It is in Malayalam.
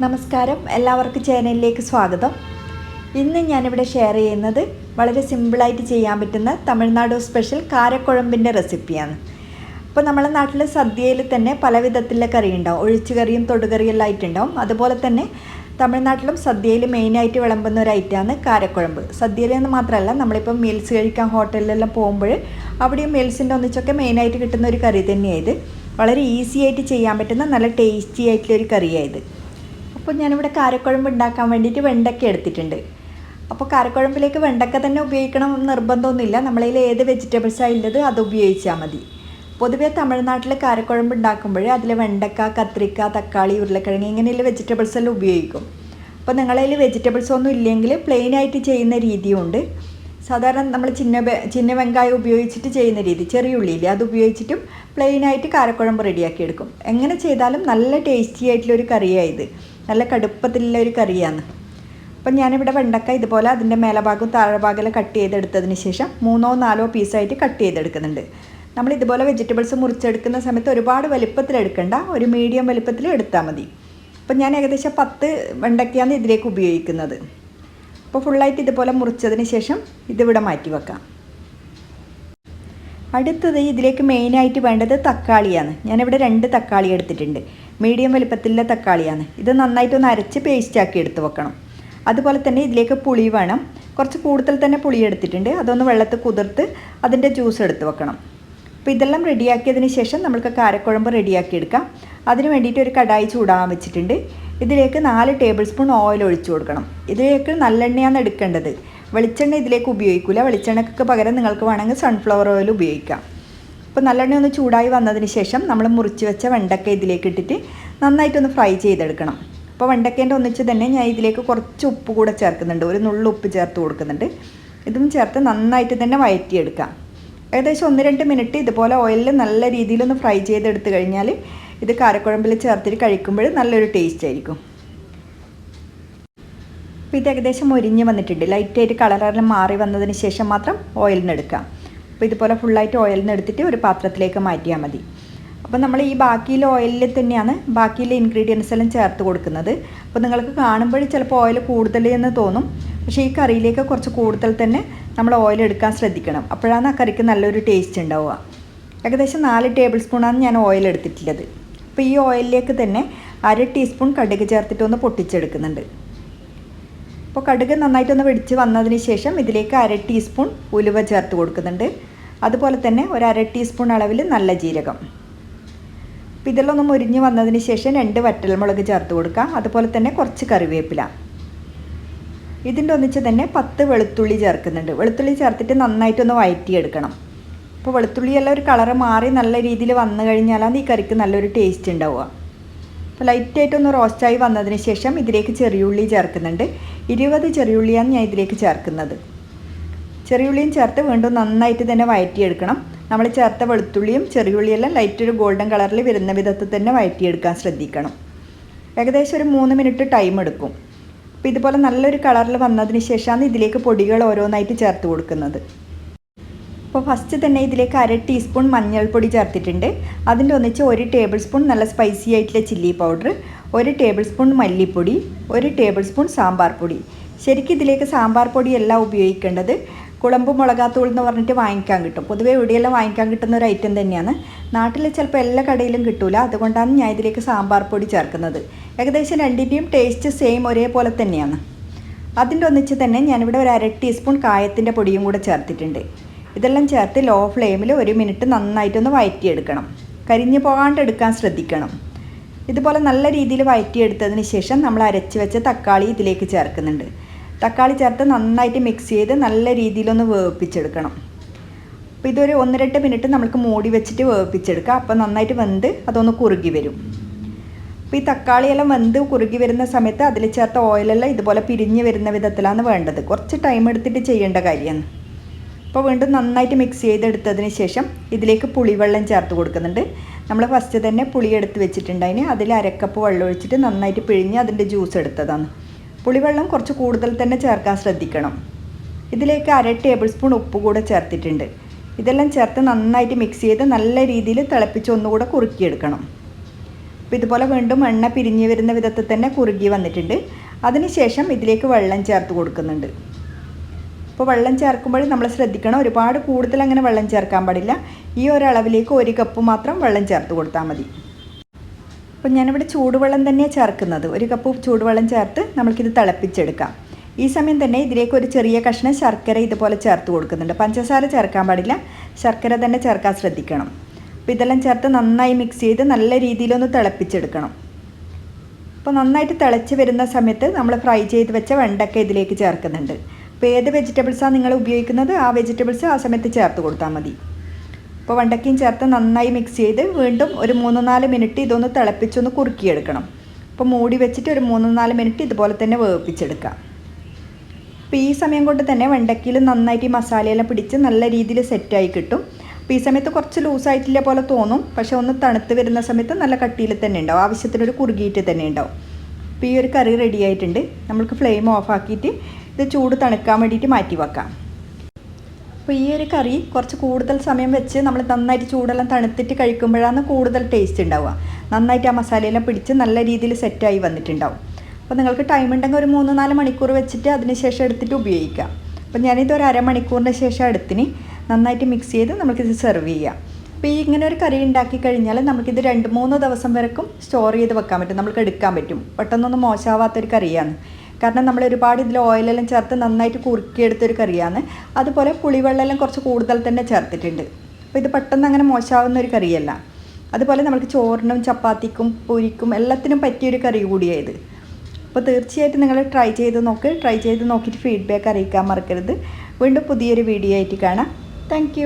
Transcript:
നമസ്കാരം. എല്ലാവർക്കും ചാനലിലേക്ക് സ്വാഗതം. ഇന്ന് ഞാനിവിടെ ഷെയർ ചെയ്യുന്നത് വളരെ സിമ്പിളായിട്ട് ചെയ്യാൻ പറ്റുന്ന തമിഴ്നാട് സ്പെഷ്യൽ കാരക്കുഴമ്പിന്റെ റെസിപ്പിയാണ്. അപ്പോൾ നമ്മളെ നാട്ടിൽ സദ്യയിൽ തന്നെ പല വിധത്തിലെ കറി ഉണ്ടാവും ഒഴിച്ചുകറിയും തൊടുകറിയും എല്ലാം ആയിട്ടുണ്ടാവും. അതുപോലെ തന്നെ തമിഴ്നാട്ടിലും സദ്യയിൽ മെയിനായിട്ട് വിളമ്പുന്ന ഒരു ഐറ്റമാണ് കാരക്കുഴമ്പ്. സദ്യയിൽ മാത്രമല്ല നമ്മളിപ്പോൾ മീൽസ് കഴിക്കാൻ ഹോട്ടലിലെല്ലാം പോകുമ്പോൾ അവിടെയും മീൽസിന്റെ ഒന്നിച്ചൊക്കെ മെയിനായിട്ട് കിട്ടുന്ന ഒരു കറി തന്നെയാണ് ഇത്. വളരെ ഈസി ആയിട്ട് ചെയ്യാൻ പറ്റുന്ന നല്ല ടേസ്റ്റി ആയിട്ടുള്ള ഒരു കറിയായത് അപ്പോൾ ഞാനിവിടെ കാരക്കുഴമ്പ് ഉണ്ടാക്കാൻ വേണ്ടിയിട്ട് വെണ്ടയ്ക്ക എടുത്തിട്ടുണ്ട്. അപ്പോൾ കാരക്കുഴമ്പിലേക്ക് വെണ്ടക്ക തന്നെ ഉപയോഗിക്കണം നിർബന്ധമൊന്നുമില്ല. നമ്മളതിൽ ഏത് വെജിറ്റബിൾസാണ് ഉള്ളത് അത് ഉപയോഗിച്ചാൽ മതി. പൊതുവേ തമിഴ്നാട്ടിൽ കാരക്കുഴമ്പ് ഉണ്ടാക്കുമ്പോൾ അതിൽ വെണ്ടക്ക കത്രിക്ക തക്കാളി ഉരുളക്കിഴങ്ങ് ഇങ്ങനെയുള്ള വെജിറ്റബിൾസ് എല്ലാം ഉപയോഗിക്കും. അപ്പോൾ നിങ്ങളതിൽ വെജിറ്റബിൾസ് ഒന്നും ഇല്ലെങ്കിൽ പ്ലെയിൻ ആയിട്ട് ചെയ്യുന്ന രീതിയുണ്ട് സാധാരണ നമ്മൾ ചിന്ന ചിന്ന വെങ്കായം ഉപയോഗിച്ചിട്ട് ചെയ്യുന്ന രീതി ചെറിയ ഉള്ളിയില്ലേ അത് ഉപയോഗിച്ചിട്ടും പ്ലെയിൻ ആയിട്ട് കാരക്കുഴമ്പ് റെഡിയാക്കി എടുക്കും. എങ്ങനെ ചെയ്താലും നല്ല ടേസ്റ്റി ആയിട്ടുള്ളൊരു കറിയായത് നല്ല കടുപ്പത്തിലുള്ള ഒരു കറിയാണ്. അപ്പം ഞാനിവിടെ വെണ്ടക്ക ഇതുപോലെ അതിന്റെ മേലഭാഗവും താഴെഭാഗം കട്ട് ചെയ്തെടുത്തതിന് ശേഷം മൂന്നോ നാലോ പീസായിട്ട് കട്ട് ചെയ്തെടുക്കുന്നുണ്ട്. നമ്മൾ ഇതുപോലെ വെജിറ്റബിൾസ് മുറിച്ചെടുക്കുന്ന സമയത്ത് ഒരുപാട് വലിപ്പത്തിൽ എടുക്കണ്ട ഒരു മീഡിയം വലിപ്പത്തിൽ എടുത്താൽ മതി. അപ്പം ഞാൻ ഏകദേശം പത്ത് വെണ്ടക്കയാണ് ഇതിലേക്ക് ഉപയോഗിക്കുന്നത്. അപ്പോൾ ഫുള്ളായിട്ട് ഇതുപോലെ മുറിച്ചതിന് ശേഷം ഇതിവിടെ മാറ്റി വെക്കാം. അടുത്തത് ഇതിലേക്ക് മെയിനായിട്ട് വേണ്ടത് തക്കാളിയാണ്. ഞാനിവിടെ രണ്ട് തക്കാളി എടുത്തിട്ടുണ്ട്. മീഡിയം വലിപ്പത്തിലുള്ള തക്കാളിയാണ്. ഇത് നന്നായിട്ടൊന്ന് അരച്ച് പേസ്റ്റാക്കി എടുത്ത് വെക്കണം. അതുപോലെ തന്നെ ഇതിലേക്ക് പുളി വേണം. കുറച്ച് കൂടുതൽ തന്നെ പുളി എടുത്തിട്ടുണ്ട്. അതൊന്ന് വെള്ളത്തിൽ കുതിർത്ത് അതിന്റെ ജ്യൂസ് എടുത്ത് വെക്കണം. അപ്പോൾ ഇതെല്ലാം റെഡിയാക്കിയതിന് ശേഷം നമുക്ക് കാരക്കുഴമ്പ് റെഡിയാക്കി എടുക്കാം. അതിന് വേണ്ടിയിട്ട് ഒരു കടായി ചൂടാകാൻ വെച്ചിട്ടുണ്ട്. ഇതിലേക്ക് നാല് ടേബിൾ സ്പൂൺ ഓയിൽ ഒഴിച്ചു കൊടുക്കണം. ഇതിലേക്ക് നല്ലെണ്ണയാണ് എടുക്കേണ്ടത്. വെളിച്ചെണ്ണ ഇതിലേക്ക് ഉപയോഗിക്കില്ല വെളിച്ചെണ്ണയ്ക്ക് പകരം നിങ്ങൾക്ക് വേണമെങ്കിൽ സൺഫ്ലവർ ഓയിൽ ഉപയോഗിക്കാം. അപ്പോൾ നല്ലെണ്ണ ഒന്ന് ചൂടായി വന്നതിന് ശേഷം നമ്മൾ മുറിച്ച് വെച്ച വെണ്ടക്ക ഇതിലേക്ക് ഇട്ടിട്ട് നന്നായിട്ടൊന്ന് ഫ്രൈ ചെയ്തെടുക്കണം. അപ്പോൾ വെണ്ടക്കേന്റെ ഒന്നിച്ച് തന്നെ ഞാൻ ഇതിലേക്ക് കുറച്ച് ഉപ്പ് കൂടെ ചേർക്കുന്നുണ്ട്. ഒരു നുള്ളു ഉപ്പ് ചേർത്ത് കൊടുക്കുന്നുണ്ട്. ഇതും ചേർത്ത് നന്നായിട്ട് തന്നെ വഴറ്റിയെടുക്കാം ഏകദേശം ഒന്ന് രണ്ട് മിനിറ്റ് ഇതുപോലെ ഓയിലിൽ നല്ല രീതിയിലൊന്ന് ഫ്രൈ ചെയ്തെടുത്ത് കഴിഞ്ഞാൽ ഇത് കാരക്കുഴമ്പിൽ ചേർത്തിട്ട് കഴിക്കുമ്പോൾ നല്ലൊരു ടേസ്റ്റ് ആയിരിക്കും. അപ്പോൾ ഇത് ഏകദേശം ഒരിഞ്ഞ് വന്നിട്ടുണ്ട്. ലൈറ്റായിട്ട് കളറെല്ലാം മാറി വന്നതിന് ശേഷം മാത്രം ഓയിലിൽ എടുക്കാം. അപ്പോൾ ഇതുപോലെ ഫുള്ളായിട്ട് ഓയിൽ നിന്ന് എടുത്തിട്ട് ഒരു പാത്രത്തിലേക്ക് മാറ്റിയാൽ മതി. അപ്പോൾ നമ്മൾ ഈ ബാക്കിയിലെ ഓയിലിൽ തന്നെയാണ് ബാക്കിയിലെ ഇൻഗ്രീഡിയൻസ് എല്ലാം ചേർത്ത് കൊടുക്കുന്നത്. അപ്പോൾ നിങ്ങൾക്ക് കാണുമ്പോൾ ചിലപ്പോൾ ഓയിൽ കൂടുതൽ എന്ന് തോന്നും. പക്ഷേ ഈ കറിയിലേക്ക് കുറച്ച് കൂടുതൽ തന്നെ നമ്മൾ ഓയിൽ എടുക്കാൻ ശ്രദ്ധിക്കണം. അപ്പോഴാണ് ആ കറിക്ക് നല്ലൊരു ടേസ്റ്റ് ഉണ്ടാവുക. ഏകദേശം നാല് ടേബിൾ സ്പൂണാണ് ഞാൻ ഓയിൽ എടുത്തിട്ടുള്ളത്. അപ്പോൾ ഈ ഓയിലിലേക്ക് തന്നെ അര ടീസ്പൂൺ കടുക് ചേർത്തിട്ട് ഒന്ന് പൊട്ടിച്ചെടുക്കുന്നുണ്ട്. അപ്പോൾ കടുക് നന്നായിട്ടൊന്ന് വെടിച്ച് വന്നതിന് ശേഷം ഇതിലേക്ക് അര ടീസ്പൂൺ ഉലുവ ചേർത്ത് കൊടുക്കുന്നുണ്ട്. അതുപോലെ തന്നെ ഒരു അര ടീസ്പൂൺ അളവിൽ നല്ല ജീരകം. അപ്പോൾ ഇതെല്ലാം ഒന്ന് മുരിഞ്ഞ് വന്നതിന് ശേഷം രണ്ട് വറ്റൽമുളക് ചേർത്ത് കൊടുക്കുക അതുപോലെ തന്നെ കുറച്ച് കറിവേപ്പില. ഇതിന്റെ ഒന്നിച്ച് തന്നെ പത്ത് വെളുത്തുള്ളി ചേർക്കുന്നുണ്ട്. വെളുത്തുള്ളി ചേർത്തിട്ട് നന്നായിട്ടൊന്ന് വഴറ്റിയെടുക്കണം അപ്പോൾ വെളുത്തുള്ളിയെല്ലാം ഒരു കളറ് മാറി നല്ല രീതിയിൽ വന്നു കഴിഞ്ഞാലാണ് ഈ കറിക്ക് നല്ലൊരു ടേസ്റ്റ് ഉണ്ടാവുക. അപ്പോൾ ലൈറ്റായിട്ടൊന്ന് റോസ്റ്റായി വന്നതിന് ശേഷം ഇതിലേക്ക് ചെറിയുള്ളി ചേർക്കുന്നുണ്ട്. ഇരുപത് ചെറിയുള്ളിയാണ് ഞാൻ ഇതിലേക്ക് ചേർക്കുന്നത്. ചെറിയുള്ളിയും ചേർത്ത് വീണ്ടും നന്നായിട്ട് തന്നെ വഴറ്റിയെടുക്കണം നമ്മൾ ചേർത്ത വെളുത്തുള്ളിയും ചെറിയുള്ളിയെല്ലാം ലൈറ്റ് ഒരു ഗോൾഡൻ കളറിൽ വരുന്ന വിധത്തിൽ തന്നെ വഴറ്റിയെടുക്കാൻ ശ്രദ്ധിക്കണം. ഏകദേശം ഒരു മൂന്ന് മിനിറ്റ് ടൈം എടുക്കും. അപ്പോൾ ഇതുപോലെ നല്ലൊരു കളറിൽ വന്നതിന് ശേഷമാണ് ഇതിലേക്ക് പൊടികൾ ഓരോന്നായിട്ട് ചേർത്ത് കൊടുക്കുന്നത്. അപ്പോൾ ഫസ്റ്റ് തന്നെ ഇതിലേക്ക് അര ടീസ്പൂൺ മഞ്ഞൾപ്പൊടി ചേർത്തിട്ടുണ്ട്. അതിന്റെ ഒന്നിച്ച് ഒരു ടേബിൾ സ്പൂൺ നല്ല സ്പൈസി ആയിട്ടുള്ള ചില്ലി പൗഡർ ഒരു ടേബിൾ സ്പൂൺ മല്ലിപ്പൊടി ഒരു ടേബിൾ സ്പൂൺ സാമ്പാർ പൊടി. ശരിക്കും ഇതിലേക്ക് സാമ്പാർ പൊടിയല്ല ഉപയോഗിക്കേണ്ടത്. കുളമ്പ് മുളകാത്തൂൾ എന്ന് പറഞ്ഞിട്ട് വാങ്ങിക്കാൻ കിട്ടും. പൊതുവേ ഇവിടെയെല്ലാം വാങ്ങിക്കാൻ കിട്ടുന്ന ഒരു ഐറ്റം തന്നെയാണ്. നാട്ടിൽ ചിലപ്പോൾ എല്ലാ കടയിലും കിട്ടൂല. അതുകൊണ്ടാണ് ഞാൻ ഇതിലേക്ക് സാമ്പാർ പൊടി ചേർക്കുന്നത്. ഏകദേശം രണ്ടിന്റെയും ടേസ്റ്റ് സെയിം ഒരേപോലെ തന്നെയാണ്. അതിന്റെ ഒന്നിച്ച് തന്നെ ഞാനിവിടെ ഒരു അര ടീസ്പൂൺ കായത്തിന്റെ പൊടിയും കൂടെ ചേർത്തിട്ടുണ്ട്. ഇതെല്ലാം ചേർത്ത് ലോ ഫ്ലെയിമിൽ ഒരു മിനിറ്റ് നന്നായിട്ടൊന്ന് വഴറ്റിയെടുക്കണം കരിഞ്ഞു പോകാണ്ട് എടുക്കാൻ ശ്രദ്ധിക്കണം. ഇതുപോലെ നല്ല രീതിയിൽ വഴറ്റിയെടുത്തതിന് ശേഷം നമ്മൾ അരച്ച് വെച്ച തക്കാളി ഇതിലേക്ക് ചേർക്കുന്നുണ്ട്. തക്കാളി ചേർത്ത് നന്നായിട്ട് മിക്സ് ചെയ്ത് നല്ല രീതിയിലൊന്ന് വേവിപ്പിച്ചെടുക്കണം. അപ്പോൾ ഇതൊരു ഒന്നരട്ട് മിനിറ്റ് നമുക്ക് മൂടി വെച്ചിട്ട് വേവിപ്പിച്ചെടുക്കാം. അപ്പോൾ നന്നായിട്ട് വെന്ത് അതൊന്ന് കുറുകി വരും. അപ്പോൾ ഈ തക്കാളിയെല്ലാം വെന്ത് കുറുകി വരുന്ന സമയത്ത് അതിൽ ചേർത്ത ഓയിലെല്ലാം ഇതുപോലെ പിരിഞ്ഞ് വരുന്ന വിധത്തിലാണ് വേണ്ടത്. കുറച്ച് ടൈം എടുത്തിട്ട് ചെയ്യേണ്ട കാര്യമാണ് അപ്പോൾ വീണ്ടും നന്നായിട്ട് മിക്സ് ചെയ്തെടുത്തതിന് ശേഷം ഇതിലേക്ക് പുളിവെള്ളം ചേർത്ത് കൊടുക്കുന്നുണ്ട്. നമ്മൾ ഫസ്റ്റ് തന്നെ പുളി എടുത്ത് വെച്ചിട്ടുണ്ടായിന് അതിൽ അരക്കപ്പ് വെള്ളം ഒഴിച്ചിട്ട് നന്നായിട്ട് പിഴിഞ്ഞ് അതിന്റെ ജ്യൂസ് എടുത്തതാണ്. പുളിവെള്ളം കുറച്ച് കൂടുതൽ തന്നെ ചേർക്കാൻ ശ്രദ്ധിക്കണം. ഇതിലേക്ക് അര ടേബിൾ സ്പൂൺ ഉപ്പ് കൂടെ ചേർത്തിട്ടുണ്ട്. ഇതെല്ലാം ചേർത്ത് നന്നായിട്ട് മിക്സ് ചെയ്ത് നല്ല രീതിയിൽ തിളപ്പിച്ച് ഒന്നുകൂടെ കുറുക്കിയെടുക്കണം. അപ്പോൾ ഇതുപോലെ വീണ്ടും എണ്ണ പിരിഞ്ഞ് വരുന്ന വിധത്തിൽ തന്നെ കുറുകി വന്നിട്ടുണ്ട്. അതിനുശേഷം ഇതിലേക്ക് വെള്ളം ചേർത്ത് കൊടുക്കുന്നുണ്ട്. അപ്പോൾ വെള്ളം ചേർക്കുമ്പോൾ നമ്മൾ ശ്രദ്ധിക്കണം ഒരുപാട് കൂടുതൽ അങ്ങനെ വെള്ളം ചേർക്കാൻ പാടില്ല. ഈ ഒരളവിലേക്ക് ഒരു കപ്പ് മാത്രം വെള്ളം ചേർത്ത് കൊടുത്താൽ മതി. അപ്പോൾ ഞാനിവിടെ ചൂടുവെള്ളം തന്നെയാണ് ചേർക്കുന്നത്. ഒരു കപ്പ് ചൂടുവെള്ളം ചേർത്ത് നമ്മൾക്കിത് തിളപ്പിച്ചെടുക്കാം. ഈ സമയം തന്നെ ഇതിലേക്ക് ഒരു ചെറിയ കഷ്ണം ശർക്കര ഇതുപോലെ ചേർത്ത് കൊടുക്കുന്നുണ്ട്. പഞ്ചസാര ചേർക്കാൻ പാടില്ല. ശർക്കര തന്നെ ചേർക്കാൻ ശ്രദ്ധിക്കണം. അപ്പോൾ ഇതെല്ലാം ചേർത്ത് നന്നായി മിക്സ് ചെയ്ത് നല്ല രീതിയിലൊന്ന് തിളപ്പിച്ചെടുക്കണം. അപ്പോൾ നന്നായിട്ട് തിളച്ച് വരുന്ന സമയത്ത് നമ്മൾ ഫ്രൈ ചെയ്ത് വെച്ച വെണ്ടക്ക ഇതിലേക്ക് ചേർക്കുന്നുണ്ട്. അപ്പോൾ ഏത് വെജിറ്റബിൾസാണ് നിങ്ങൾ ഉപയോഗിക്കുന്നത്? ആ വെജിറ്റബിൾസ് ആ സമയത്ത് ചേർത്ത് കൊടുത്താൽ മതി. അപ്പോൾ വെണ്ടയ്ക്കയും ചേർത്ത് നന്നായി മിക്സ് ചെയ്ത് വീണ്ടും ഒരു മൂന്ന് നാല് മിനിറ്റ് ഇതൊന്ന് തിളപ്പിച്ചൊന്ന് കുറുക്കിയെടുക്കണം. അപ്പോൾ മൂടി വെച്ചിട്ട് ഒരു മൂന്ന് നാല് മിനിറ്റ് ഇതുപോലെ തന്നെ വേവിപ്പിച്ചെടുക്കാം. അപ്പോൾ ഈ സമയം കൊണ്ട് തന്നെ വെണ്ടയ്ക്കയിൽ നന്നായിട്ട് ഈ മസാലയെല്ലാം പിടിച്ച് നല്ല രീതിയിൽ സെറ്റായി കിട്ടും. അപ്പോൾ ഈ സമയത്ത് കുറച്ച് ലൂസായിട്ടില്ല പോലെ തോന്നും. പക്ഷേ ഒന്ന് തണുത്ത് വരുന്ന സമയത്ത് നല്ല കട്ടിയിൽ തന്നെ ഉണ്ടാവും. ആവശ്യത്തിനൊരു കുറുകിയിട്ട് തന്നെ ഉണ്ടാവും. അപ്പോൾ ഈ ഒരു കറി റെഡി ആയിട്ടുണ്ട്. നമ്മൾക്ക് ഫ്ലെയിം ഓഫ് ആക്കിയിട്ട് ഇത് ചൂട് തണുക്കാൻ വേണ്ടിയിട്ട് മാറ്റി വെക്കാം. അപ്പോൾ ഈ ഒരു കറി കുറച്ച് കൂടുതൽ സമയം വെച്ച് നമ്മൾ നന്നായിട്ട് ചൂടെല്ലാം തണുത്തിട്ട് കഴിക്കുമ്പോഴാണ് കൂടുതൽ ടേസ്റ്റ് ഉണ്ടാവുക. നന്നായിട്ട് ആ മസാലയെല്ലാം പിടിച്ച് നല്ല രീതിയിൽ സെറ്റായി വന്നിട്ടുണ്ടാവും. അപ്പോൾ നിങ്ങൾക്ക് ടൈം ഉണ്ടെങ്കിൽ ഒരു മൂന്ന് നാല് മണിക്കൂർ വെച്ചിട്ട് അതിന് ശേഷം എടുത്തിട്ട് ഉപയോഗിക്കാം. അപ്പോൾ ഞാനിത് ഒരു അരമണിക്കൂറിന് ശേഷം എടുത്തിന് നന്നായിട്ട് മിക്സ് ചെയ്ത് നമുക്കിത് സെർവ് ചെയ്യാം. അപ്പോൾ ഈ ഇങ്ങനെ ഒരു കറി ഉണ്ടാക്കി കഴിഞ്ഞാൽ നമുക്കിത് രണ്ട് മൂന്ന് ദിവസം വരെക്കും സ്റ്റോർ ചെയ്ത് വെക്കാൻ പറ്റും. നമുക്ക് എടുക്കാൻ പറ്റും. പെട്ടെന്നൊന്നും മോശമാവാത്തൊരു കറിയാണ്. കാരണം നമ്മൾ ഒരുപാട് ഇതിൽ ഓയിലെല്ലാം ചേർത്ത് നന്നായിട്ട് കുറുക്കിയെടുത്തൊരു കറിയാണ്. അതുപോലെ പുളിവെള്ളമെല്ലാം കുറച്ച് കൂടുതൽ തന്നെ ചേർത്തിട്ടുണ്ട്. അപ്പോൾ ഇത് പെട്ടെന്ന് അങ്ങനെ മോശമാവുന്ന ഒരു കറിയല്ല. അതുപോലെ നമുക്ക് ചോറിനും ചപ്പാത്തിക്കും പൂരിക്കും എല്ലാത്തിനും പറ്റിയൊരു കറി കൂടിയായത്. അപ്പോൾ തീർച്ചയായിട്ടും നിങ്ങൾ ട്രൈ ചെയ്ത് നോക്ക്. ട്രൈ ചെയ്ത് നോക്കിയിട്ട് ഫീഡ്ബാക്ക് അറിയിക്കാൻ മറക്കരുത്. വീണ്ടും പുതിയൊരു വീഡിയോ ആയിട്ട് കാണാം. താങ്ക്